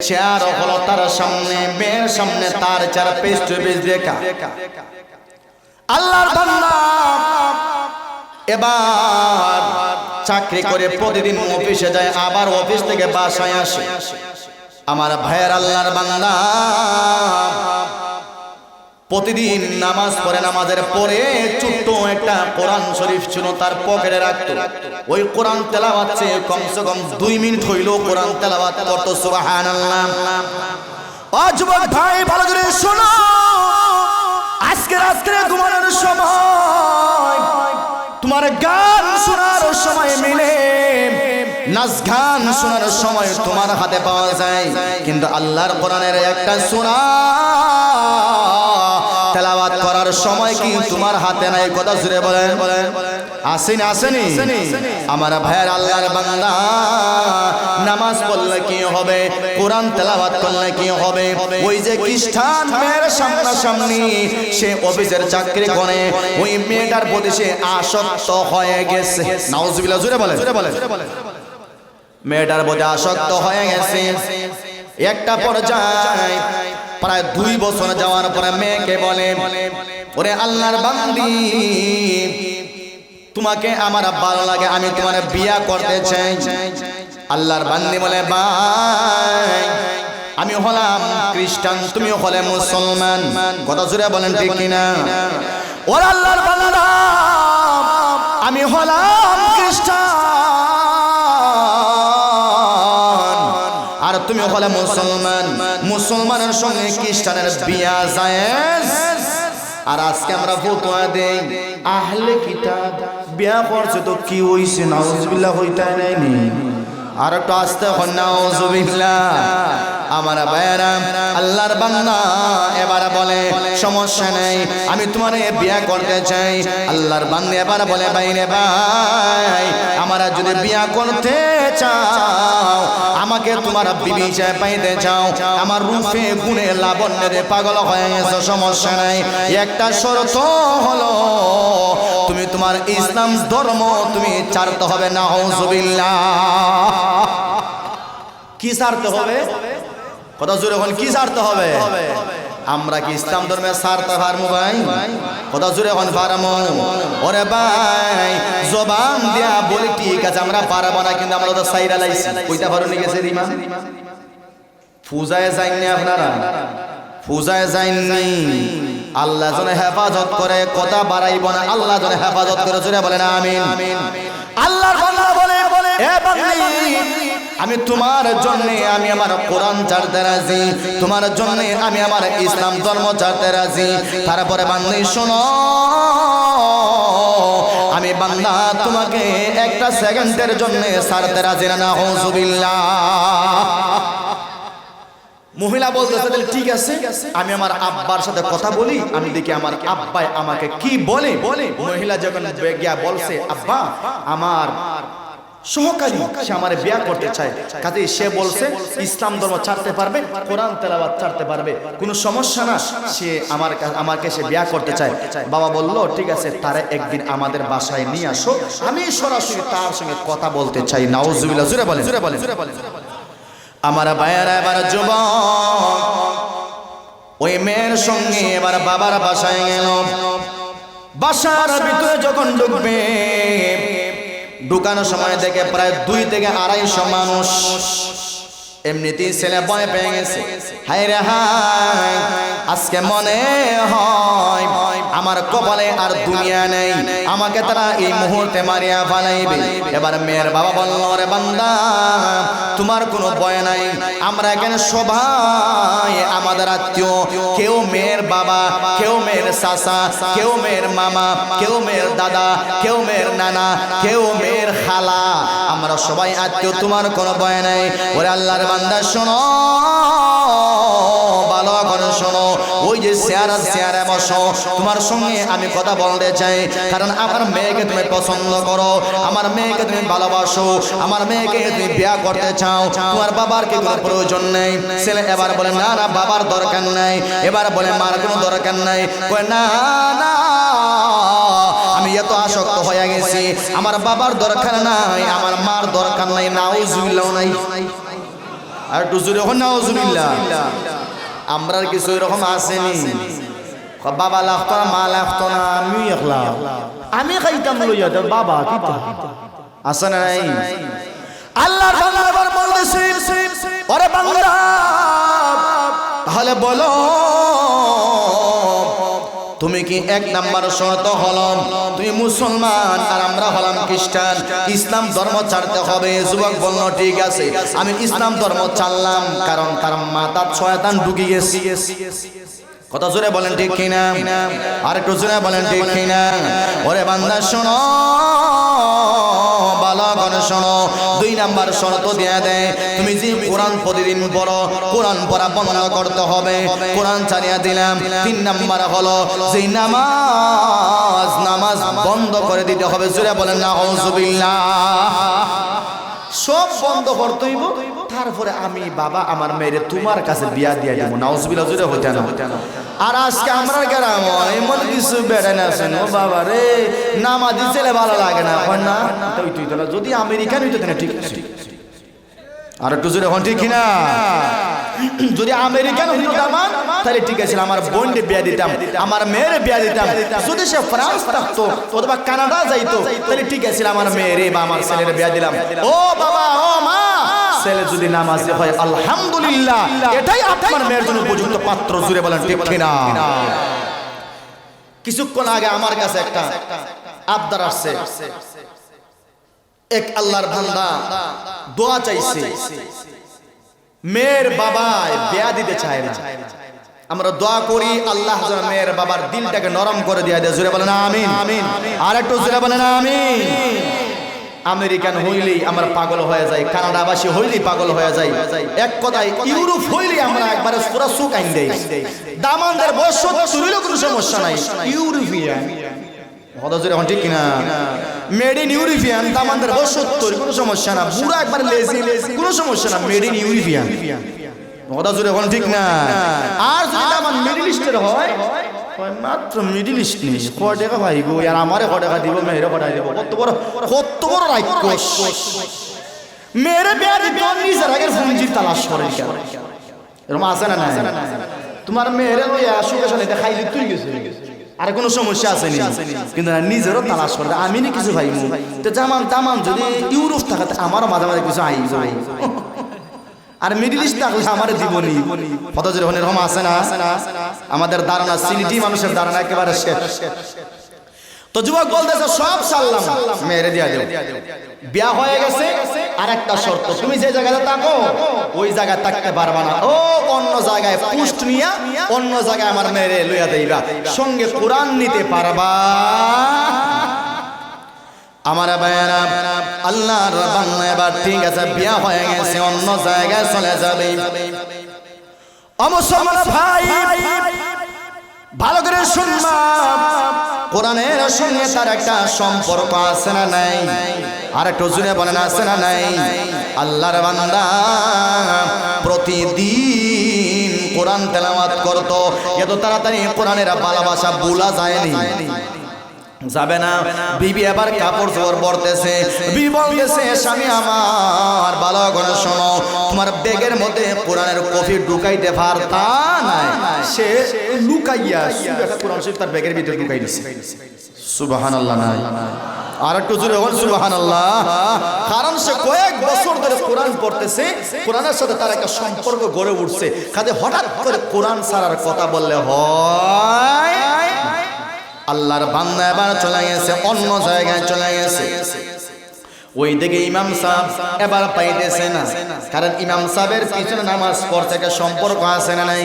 Chair হলো তার সামনে, মেয়ের সামনে তার চার এবার চাকরি করে প্রতিদিন অফিসে যায়, আবার অফিস থেকে বাসায় আসে। আমার ভাইয়ের আল্লাহর বান্দা প্রতিদিন নামাজ পড়ে, নামাজের পরে ছোট্ট একটা কোরআন শরীফ ছিল তার পকেটে রাখতো। ওই কোরআন তেলাওয়াত কমসে কম দুই মিনিট হইল কোরআন তেলাওয়াত করতো সুবহানাল্লাহ। ও ভাই, ভালো করে শোনো। আজকে রাত্রে ঘুমানোর সময় তোমার গান শোনার সময় মিলে, নাচ গান শোনার সময় তোমার হাতে পাওয়া যায়। কিন্তু আল্লাহর কোরআনের একটা শোনা করার সময় কি তোমার হাতে নাই? কথা জুড়ে বলেন। বলেন আসেনি আসেনি? আমার ভাইয়ের আল্লাহর বান্দা। নামাজ পড়লে কি হবে? কোরআন তেলাওয়াত করলে কি হবে? ওই যে খ্রিস্টান মেয়ের সামনাসামনি সে অফিসের চাকরি করে। ওই মেয়েটার প্রতি সে আসক্ত হয়ে গেছে। নাউজুবিল্লাহ জুড়ে বলে জুড়ে বলে মেয়েটার প্রতি আসক্ত হয়ে গেছে। একটা পর্যায়ে প্রায় দুই বছর যাওয়ার পরে মেয়েকে বলে ওরে আল্লাহর বান্দি, তোমাকে আমার ভালো লাগে, আমি তোমার বিয়া করতে চাই। আল্লাহর বান্দি বলে বাই আমি হলাম খ্রিস্টান তুমি হলে মুসলমান। কথা জুড়ে বলেন ঠিক কিনা? ওর আল্লাহর বান্দা, আমি হলাম খ্রিস্টান, আর তুমি হলে মুসলমান। মুসলমানের সঙ্গে খ্রিস্টানের বিয়া জায়েজ। আর আজকে আমরা ফতোয়া দেই আহলে কিতাব। বিয়া করছে তো কি হইছে? নাউজুবিল্লাহ হইতাই নাইনি আর একটু আসতে আমার ভাইয়েরা, আল্লাহর বান্দা এবার বলে, সমস্যা নেই, আমি তোমার বিয়া করতে চাই। আল্লাহর বান্দা এবার বলে, বাইরে ভাই, আমরা যদি বিয়া করতে চাও, আমাকে তোমার বিবি চাই পাইতে চাও। আমার রূপে গুণে লাবণ্যে পাগল হয়ে গেছে, সমস্যা নেই। একটা শর্ত হলো, তুমি তোমার ইসলাম ধর্ম তুমি ছাড়তে হবে না হৌজবিল্লা কি ছাড়তে হবে? কথা জোরে হন কি ছাড়তে হবে? আমরা কি ইসলাম ধর্মে ছাড়তে পারব ভাই কথা জোরে হন পারব ওরে ভাই, জবান দিয়া বলি, ঠিক আছে, আমরা পারব না, কিন্তু আমরা তো সাইরা লাইছি। পারো নি গেছে রিমা পূজায় যাইনি আপনারা? পূজায় যাইনি। আল্লাহ জনে হেফাজত করে, কথা বাড়াইব না, আল্লাহ জনে হেফাজত করে, জোরে বলেন, আমিন। আল্লাহর আমি তোমার জন্য আমি আমার কোরআন ছাড়তে রাজি, তোমার জন্য আমি আমার ইসলাম ধর্ম ছাড়তে রাজি। তারপরে বান্দি শোনো, আমি বান্দা তোমাকে একটা সেকেন্ডের জন্য ছাড়তে রাজি না হুজুবিল্লাহ মহিলা বলতেছে, তাহলে ঠিক আছে, আমি আমার আব্বার সাথে কথা বলি, আমি দেখি আমার আব্বাই আমাকে কি বলে বলে। মহিলা যখন গিয়া বলছে, আব্বা, আমার সহকারী সে আমার বিয়া করতে চায়। কাজে সে বলছে ইসলাম ধর্ম ছাড়তে পারবে কোরআন তেলাওয়াত ছাড়তে পারবে। কোনো সমস্যা না সে আমার আমাকে সে বিয়া করতে চায়। বাবা বলল ঠিক আছে তারে একদিন আমাদের বাসায় নিয়ে আসো। আমি সরাসরি তার সঙ্গে কথা বলতে চাই। নাউজুবিল্লাহ জুড়ে বলে জুড়ে বলে জুড়ে বলে আমার ভাইয়েরা এবার যুবক ওই মেয়ের সঙ্গে এবার বাবার বাসায় গেল। বাসার ভিতরে যখন ঢুকবে ঢুকানোর সময় দেখে প্রায় দুই থেকে আড়াইশো মানুষ। এমনিতেই ছেলে বয় পেয়ে গেছে। হাই রে হাই আজকে মনে হয় আমার কপালে আর দুনিয়া নেই। আমাকে তারা এই মুহূর্তে মারিয়া ফালাইবে। এবার মেয়ের বাবা বলল রে বান্দা, তোমার কোনো ভয় নাই। আমরা এখানে সবাই আমাদের আত্মীয়। কেউ মেয়ের বাবা, কেউ মেয়ের চাচা, কেউ মেয়ের মামা, কেউ মেয়ের দাদা, কেউ মেয়ের নানা, কেউ মেয়ের খালা। আমরা সবাই আত্মীয়, তোমার কোনো ভয় নাই। ওরে আল্লাহর বান্দা শোনো শোনো। চেয়ার চেয়ারে বসো তোমার সঙ্গে আমি কথা বলতে চাই। কারণ আমার মেয়েকে তুমি পছন্দ করো, আমার মেয়েকে তুমি ভালোবাসো, আমার মেয়েকে তুমি বিয়া করতে চাও। তোমার বাবার কি কোনো প্রয়োজন নেই? ছেলে এবার বলে, না না, বাবার দরকার নাই। এবার বলে, মার কোনো দরকার নাই। না না, আমি এত আসক্ত হয়ে গেছি। আমার বাবার দরকার নাই, আমার মার দরকার নাই নাও নাউজুবিল্লাহ নাই। আর একটু জোরে হন, নাউজুবিল্লাহ। আমরা আর কিছু এরকম আসেনি। বাবা লাগতো না, মা লাগতো না আমি একলা। আমি খাইতাম লইয়া বাবা আসে না নাই? আল্লাহ বলতেছে তাহলে বলো তুমি কি এক নাম্বার শর্ত হলাম? তুমি মুসলমান আর আমরা হলাম খ্রিস্টান। ইসলাম ধর্ম ছাড়তে হবে, যুবক বলল, ঠিক আছে। আমি ইসলাম ধর্ম ছাড়লাম, কারণ তার মাথা শয়তান ঢুকে গেছি। কত জোরে বলেন, ঠিক কিনা? আর একটু জোরে বলেন, ঠিক কিনা? ওরে বান্দা, শোনো। বালকন শোনো, দুই নাম্বার শর্ত দিয়ে দেয়, তুমি যে কোরআন প্রতিদিন পড়ো, কোরআন পড়া বন্ধ করতে হবে। কোরআন ছাড়িয়ে দিলাম, তিন নাম্বার হলো যে নামাজ নামাজ বন্ধ করে দিতে হবে। জুড়ে বলেন না হজুবিল্লাহ সব বন্ধ করতে হইব তারপরে আমি বাবা আমার মেয়েরে তোমার কাছে বিয়া দিয়া দিব নাউজবিল্লাহ জুড়ে হইতে না। আর আজকে আমরা গ্রাম এমন কিছু বেড়ে না আছেন ও বাবা রে, নামাজি ছেলে ভালো লাগে না না? যদি আমেরিকান হইতো তাহলে ঠিক আর একটু জোরে হন, ঠিক না যদি আমেরিকান হইতো দামান তাহলে ঠিক আছে, আমার বোনকে বিয়া দিতাম, আমার মেয়ের বিয়া দিতাম। যদি সে ফ্রান্স থাকতো অথবা কানাডা যাইতো, তাহলে ঠিক আছে, আমার মেয়ের বা আমার ছেলের বিয়া দিলাম। ও বাবা, ও মা, ছেলে যদি নামাজি হয়, আলহামদুলিল্লাহ, এটাই আপনার মেয়ের জন্য উপযুক্ত পাত্র, জুড়ে বলেন, ঠিক কিনা? কিছুক্ষণ আগে আমার কাছে একটা আবদার আসছে। এক আল্লাহর বান্দা দোয়া চাইছে, মেয়ের বাবায় বিয়া দিতে চায় না। আমরা দোয়া করি আল্লাহ যেন মেয়ের বাবার দিলটাকে নরম করে দিয়ে দেয়। জুড়ে বলেন আমিন। আমিন। আর একটু জুড়ে বলেন আমিন। আমেরিকান হইলেই আমরা পাগল হয়ে যাই কানাডাবাসী হইলেই পাগল হয়ে যাই। এক কথায় ইউরোপ হইলেই আমরা একবারে পুরা সুখ আইন দেই। দামানদের বয়স হইলেও কোনো সমস্যা নাই। ইউরোপিয়ান। কথা জোরে এখন ঠিক কিনা? মেড ইন ইউরোপিয়ান দামানদের বয়স সত্তর কোনো সমস্যা না। পুরো একবার লেজি কোনো সমস্যা না। মেড ইন ইউরোপিয়ান কথা জোরে এখন ঠিক না? আর যদি দামান মিডল ইস্টের হয় মিডল ক টাকা ভাই গো, আর আমারে ক দিব কেন তুই কোনো সমস্যা আছে কিন্তু নিজেরও তালাশ করে আমি নি কিছু ভাই তো জামান তামান যদি ইউরোপ থাকাতে আমারও মাঝে মাঝে কিছু আই যাই আর মিডিল ইস্ট থাকলে আমার জীবনী কত যেরকম এরকম আছে না? আমাদের ধারণা সিলিটি মানুষের ধারণা একেবারে শেষ। তো যুবক বলতেছে, সব সারলাম। মেরে দিয়া দেব বিয়া হয়ে গেছে আর একটা শর্ত। তুমি যে জায়গায় থাকো, ওই জায়গায় থাকতে পারবা না। ও, অন্য জায়গায় পুষ্ট নিয়া, অন্য জায়গায় আমার মেরে লইয়া দেইবা। সঙ্গে কোরআন নিতে পারবা। আমার ভাইয়েরা, আল্লাহর বাংলা এবার ঠিক আছে, বিয়া হয়ে গেছে, অন্য জায়গায় চলে যাবে। অমুসলমান ভাই, ভালো করে শুনবা কোরআনের সঙ্গে তার একটা সম্পর্ক আছে না নাই? আর একটু জুড়ে বলেন, আছে না নাই? আল্লাহর বান্দা প্রতিদিন কোরআন তেলাওয়াত করতো, এত তাড়াতাড়ি কোরআনের ভালোবাসা ভুলা যায়নি। যাবে না। বিবি আবার কাপড় চোপড় পরতেছে। বিবি বলতেছে, স্বামী আমার, ভালো করে শোনো, তোমার ব্যাগের মধ্যে কোরআনের কফি ঢুকাইতে পারতা নাই। সে লুকাইয়া কোরআন শরীফ তার ব্যাগের ভিতরে ঢুকাই দিছে। সুবহানাল্লাহ নাই। আর একটু জোরে বল সুবহানাল্লাহ। কারণ সে কয়েক বছর ধরে কোরআন পড়তেছে, কোরআনের সাথে তার একটা সম্পর্ক গড়ে উঠছে। কাজে হঠাৎ করে কোরআন ছাড়ার কথা বললে হয় আল্লাহর বান্দা এবার চলে গেছে, অন্য জায়গায় চলে গেছে। ওই দিকে ইমাম সাহেব এবার পাইতেছে না, কারণ ইমাম সাহেবের পিছনে নামাজ পড়তে একটা সম্পর্ক আছে না নাই?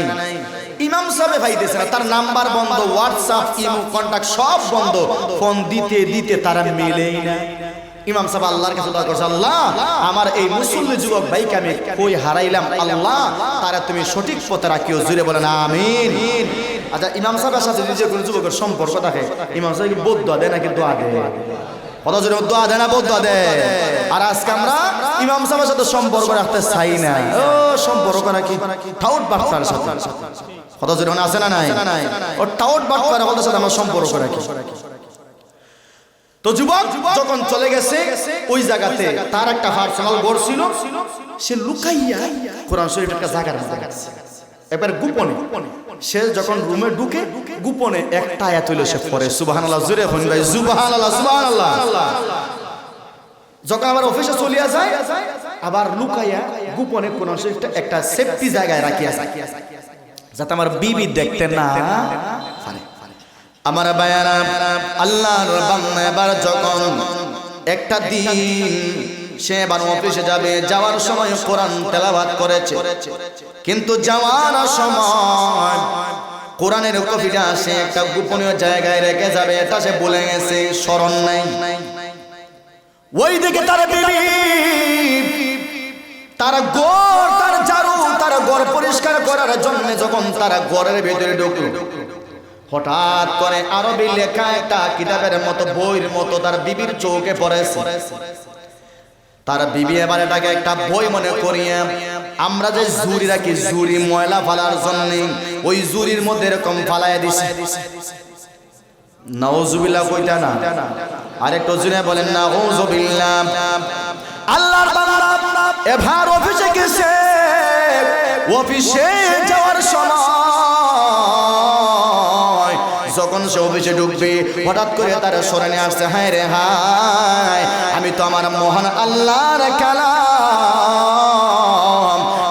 ইমাম সাহেব পাইতেছে না, তার নাম্বার বন্ধ হোয়াটসঅ্যাপ ইমো কন্টাক্ট সব বন্ধ, ফোন দিতে দিতে তারা মেলেই না। ইমাম সাহেব আল্লাহর কাছে দোয়া করছে, আল্লাহ, আমার এই মুসল্লি যুবক ভাইকে আমি কই হারাইলাম? আল্লাহ, তারা তুমি সঠিক পথে রাখিও। জুড়ে বলেন, আমিন। আচ্ছা ইমাম সাহেবের সাথে নিজের কোনো যুবকের সম্পর্ক থাকে, ইমাম সাহেব বোধ দেয় নাকি দোয়া দেয় না আর আজকে আমরা সাথে চাই ও ঠাউট আছে না নাই? ও তো যুবক, যখন চলে গেছে, ওই জায়গাতে তার একটা পার্সোনাল ঘর ছিল। সে লুকাইয়া কোরআন শরীফ একটা জায়গার। এবার গোপনে। সে যখন রুমে ঢুকে গোপনে একটা আয়াত হইল সে পড়ে সুবহানাল্লাহ জুরে ফোন ভাই সুবহানাল্লাহ সুবহানাল্লাহ। যখন আবার অফিসে চলিয়া যায় আবার লুকাইয়া গোপনে কোরআন শরীফটা একটা সেফটি জায়গায় রাখিয়া যাতে আমার বিবি দেখতে না পারে। আমার বায়ারা আল্লাহর বান্দা এবার যখন একটা দিন সে এবার অফিসে যাবে, যাওয়ার সময় কোরআন তেলাবাদ করেছে। কিন্তু যাওয়ার সময় কোরআনের কপিটা সে একটা গোপনীয় জায়গায় রেখে যাবে, এটা সে বলে গেছে, স্মরণ নাই। ওই দিকে তার বিবি, তার তার তার পরিষ্কার করার জন্য যখন তারা গড়ের ভেতরে ঢুকলো, হঠাৎ করে আরবি লেখা একটা কিতাবের মতো, বইয়ের মতো তার বিবির চৌকে পড়েছে। তার বিবি এবার এটাকে একটা বই মনে করিয়ে, আমরা যে জুরি রাখি জুরি ময়লা ফালার জন্য, ওই জুরির মধ্যে এরকম ফালাইয়া দিছে। নাউজুবিল্লাহ কইটা না? আরেকটু জুনে বলেন না নাউজুবিল্লাহ। আল্লাহর বান্দা এভার অফিসে গেছে, অফিসে যাওয়ার সময় যখন সে অফিসে ঢুকবে, হঠাৎ করে তার স্মরণে আসছে, হায় রে হায়, আমি তো আমার মহান আল্লাহর কালাম।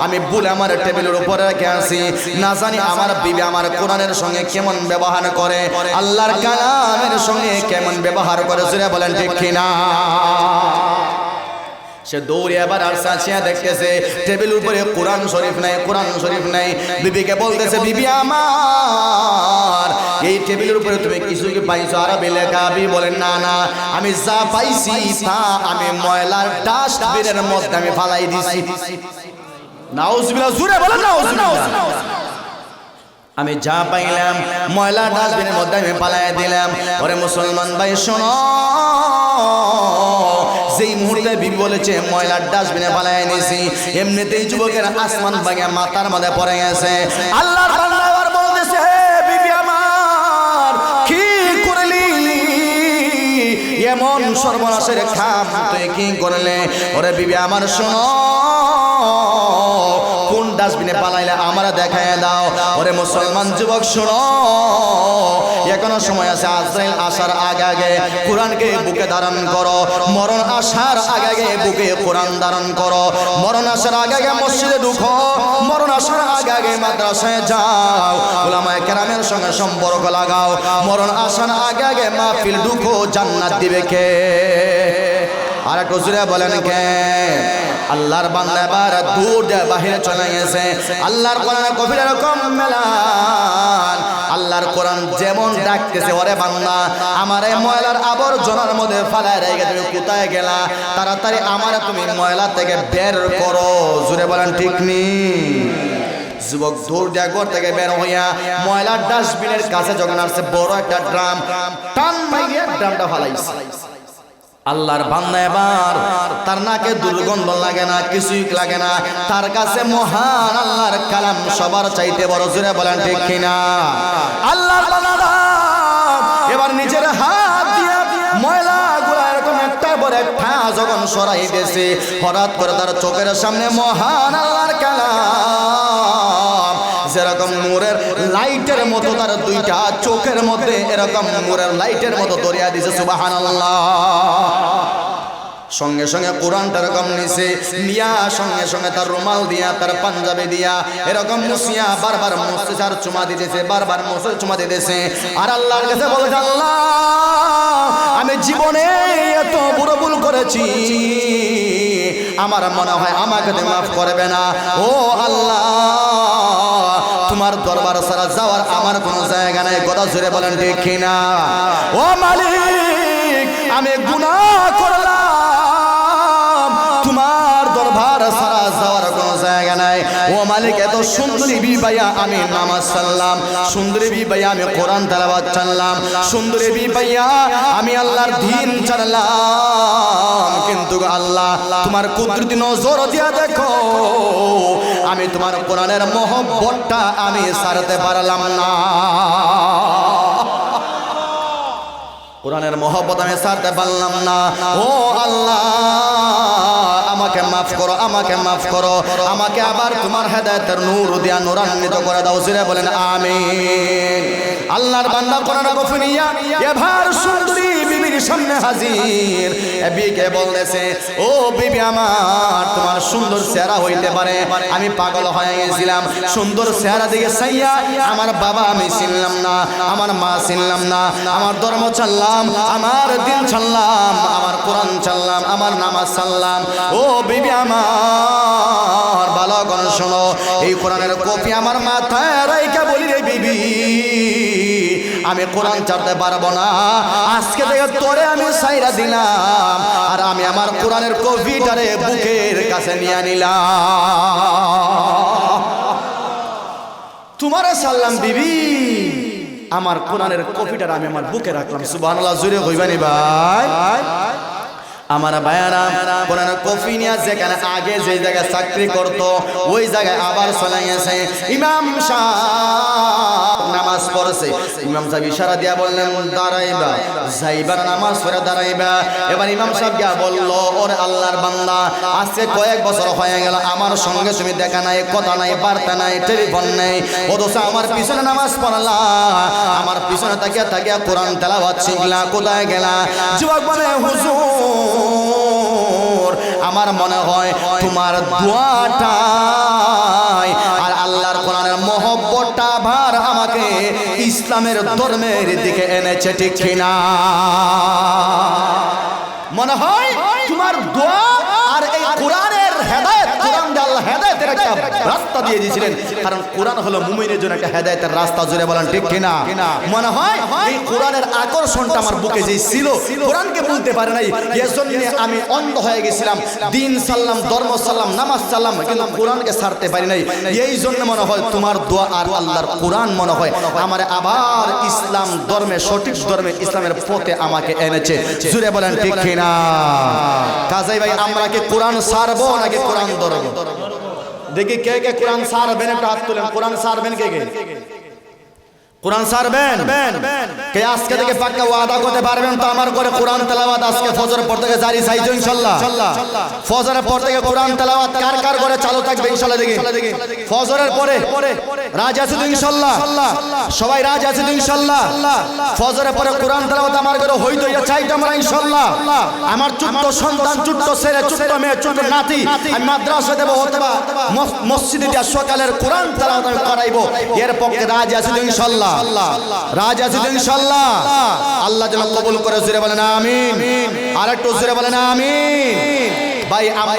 আমি ভুলে আমার টেবিলের উপরে রেখে আসি না জানি আমার বিবি আমার কোরআনের সঙ্গে কেমন ব্যবহার করে। আল্লাহর কালামের সঙ্গে কেমন ব্যবহার করে জুড়ে বলেন ঠিক কিনা? সে দৌড়ে আবার আর সাঁচিয়া দেখতেছে। টেবিল উপরে কোরআন শরীফ নাই, কোরআন শরীফ নাই। বিবিকে বলতেছে, বিবি আমার, এই টেবিলের উপরে তুমি কিছু কি পাইছো? আরবি লেখা বি বলেন, না না। আমি যা পাইছি তা আমি ময়লার ডাস্টবিনের মধ্যে আমি ফালাই দিছি। নাউজুবিল্লাহ, জুড়ে বলেন, নাউজুবিল্লাহ। আমি যা পাইলাম ময়লা ডাস্টবিনের মধ্যে আমি পালাই দিলাম। ওরে মুসলমান ভাই, শোনো। যেই মুহূর্তে বিবি বলেছে ময়লার ডাস্টবিনে পালাই নিয়েছি এমনিতেই যুবকের আসমান ভাঙে, মাথার মধ্যে পড়ে গেছে। আল্লাহর বান্দা আবার বলতেছে বিবি আমার, কি করলি? এমন সর্বনাশের তুই কি করলে? ওরে বিবি আমার, শোনো, কোন ডাস্টবিনে পালাইলে আমরা দেখায় দাও। ওরে মুসলমান যুবক, শোনো এখনও সময় আছে, আজরাইল আসার আগে আগে কোরআনকে বুকে ধারণ করো, মরণ আসার আগে আগে বুকে কোরআন ধারণ করো, মরণ আসার আগে আগে মসজিদে ঢুকো, মরণ আসার আগে আগে মাদ্রাসায় যাও ওলামায়ে কেরামের সঙ্গে সম্পর্ক লাগাও, মরণ আসার আগে আগে মাহফিল ঢুকো, জান্নাত দিবে কে? আর একটু বলেন কে? আল্লাহর বান্দা এবার দূর বাহিরে চলে গেছে। আল্লাহর কোরআনে কবির এরকম মেলান। আল্লাহর কোরআন যেমন ডাকতেছে, ওরে বান্দা, আমার এই ময়লার আবর্জনার মধ্যে ফালায় রেখে তুমি কোথায় গেলা? তাড়াতাড়ি আমার তুমি ময়লা থেকে বের করো। জুড়ে বলেন, ঠিক নি? যুবক দূর দিয়া ঘর থেকে বের হইয়া ময়লার ডাস্টবিনের কাছে যখন আসছে, বড় একটা ড্রাম, টান মাইয়া ড্রামটা ফালাইছে। আল্লাহর বান্দা এবার, তার নাকে দুর্গন্ধ লাগে না, কিছুই লাগে না। তার কাছে মহান আল্লাহর কালাম সবার চাইতে বড়, জোরে বলেন ঠিক কিনা? আল্লাহর বান্দা এবার নিজের হাত দিয়া ময়লা গুলা এরকম একটা পর একটা যখন সরাই দিয়েছে। হঠাৎ করে তার চোখের সামনে মহান আল্লাহর কালাম যেরকম নূরের লাইটের মতো তার দুইটা চোখের মধ্যে, এরকম নূরের লাইটের মতো দরিয়া দিছে সুবাহান সঙ্গে সঙ্গে কোরআনটা এরকম নিছে নিয়া সঙ্গে সঙ্গে তার রুমাল দিয়া, তার পাঞ্জাবি দিয়া, এরকম মুসিয়া বারবার মুসে আর চুমা দিতেছে, বারবার মুসে চুমা দিতেছে। আর আল্লাহর কাছে বলছে, আল্লাহ, আমি জীবনে এত বুড়ো ভুল করেছি। আমার মনে হয় আমাকে মাফ করবে না। ও আল্লাহ তোমার দরবার সারা যাওয়ার আমার কোনো জায়গা নাই। কথা জুড়ে বলেন ঠিক কিনা? ও মালিক, আমি গুনাহ মালিক, এত সুন্দরী বিবাইয়া আমি, নামাজ সাল্লাম সুন্দরী বিবাইয়া আমি কোরআন তালাবাদ চাললাম সুন্দরী বিবাইয়া আমি আল্লাহর দিন চালাম কিন্তু আল্লাহ, তোমার কুদরতি নজর দিয়া দেখো, আমি তোমার কোরআনের মহব্বতটা আমি সারতে পারলাম না। কোরআনের মহব্বত আমি ছাড়তে পারলাম না। ও আল্লাহ আমাকে মাফ করো, আমাকে মাফ করো। আমাকে আবার তোমার হেদায়তের নূর দিয়া নূরান্বিত করে দাও সিরে বলেন আমি আল্লাহর বান্দা কোরআন গফনিয়া এবার সুন্দরী সামনে হাজির। বিকে বলতেছে, ও বিবি আমার, তোমার সুন্দর চেহারা হইতে পারে। আমি পাগল হয়ে গেছিলাম। সুন্দর চেহারা দিকে সাইয়া আমার বাবা আমি চিনলাম না, আমার মা চিনলাম না, আমার ধর্ম চাললাম আমার দিন চাললাম আমার কোরআন চাললাম আমার নামাজ চাললাম ও বিবি আমার, ভালো করে শোনো, এই কোরআনের কপি আমার মাথায় আমি কোরআন চাড়তে পারব না। আজকে থেকে তোরে আমি সাইরা দিলাম। আর আমি আমার কোরআনের কপিটারে বুকের কাছে নিয়ে নিলাম। তোমারে সাল্লাম বিবি। আমার কোরআনের কপিটার আমি আমার বুকে রাখলাম। সুবহানাল্লাহ জুড়ে কইবানি ভাই। আমার ভাইয়ারা, কোরআনের কফি নিয়ে যেখানে আগে যে জায়গায় চাকরি করত, ওই জায়গায় আবার চলে গেছে। ইমাম সাহেব। নামাজ পড়ছে। ইমাম সাহেব ইশারা দিয়া বললেন, দাঁড়াইবা যাইবার নামাজ পড়ে দাঁড়াইবা। এবার ইমাম সাহেব গিয়া বলল, ওরে আল্লাহর বান্দা, আজকে কয়েক বছর হয়ে গেল, আমার সঙ্গে তুমি দেখা নাই, কথা নাই, বার্তা নাই, টেলিফোন নেই, অথচ আমার পিছনে নামাজ পড়লা। আমার পিছনে তাকিয়া তাকিয়া কোরআন তেলাওয়াত শিখলা, কোথায় গেলা? যুবক বলে, হুজুর, আমার মনে হয় তোমার দোয়াটাই ইসলামের ধর্মের দিকে এনেছে ঠিক কিনা? মনে হয় তোমার দোয়া একটা রাস্তা দিয়ে দিয়েছিলেন। কারণ কোরআন হলো মুমিনের জন্য একটা হেদায়েতের রাস্তা জুড়ে বলেন ঠিক কিনা? মনে হয় এই কোরআনের আকর্ষণটা আমার বুকে যে ছিল কোরআনকে বলতে পারে নাই এজন্য আমি অন্ধ হয়ে গেছিলাম। দিন সাল্লাম ধর্ম সাল্লাম নামাজ সাল্লাম কিন্তু কোরআনকে ছাড়তে পারি নাই। এই জন্য মনে হয় তোমার দোয়া আর আল্লাহর কোরআন মনে হয়। আমার আবার ইসলাম ধর্মে সঠিক ধর্মে ইসলামের পথে আমাকে এনেছে। জুড়ে বলেন ঠিক কিনা? কাজাই ভাই আমরা কি কোরআন সারবো নাকি কোরআন ধরবো? দেখি কে কে কোরআন সারবেন একটা হাত তুলেন কোরআন সারবেন কে কে কোরআন সারবেন? আজকে থেকে পাক্কা ওয়াদা করতে পারবেন তো আমার করে কোরআন তেলাওয়াত আজকে ফজরের পর থেকে জারি চাইছো ইনশাআল্লাহ ফজরের পর থেকে কোরআন তেলাওয়াত কার কার করে চালু থাকবে ইনশাআল্লাহ দেখি। ফজরের পরে রাজ আছে তো ইনশাআল্লাহ সবাই রাজ আছে তো ইনশাআল্লাহ ফজরের পরে কোরআন তেলাওয়াত আমার করে হইতো এটা চাইতো আমরা ইনশাআল্লাহ আমার ছোট্ট সন্তান ছোট্ট ছেলে ছোট্ট মেয়ে ছোট্ট নাতি, আমি মাদ্রাসা দেবো অথবা মসজিদে সকালের কোরআন তেলাওয়াত করাইবো। এর পক্ষে রাজ আছে তো ইনশাআল্লাহ রাজ আছে ইনশাল্লাহ আল্লাহ যেন কবুল করে জুড়ে বলেন, আমিন। আর একটু জুড়ে বলেন, আমিন। ভাই, আমরা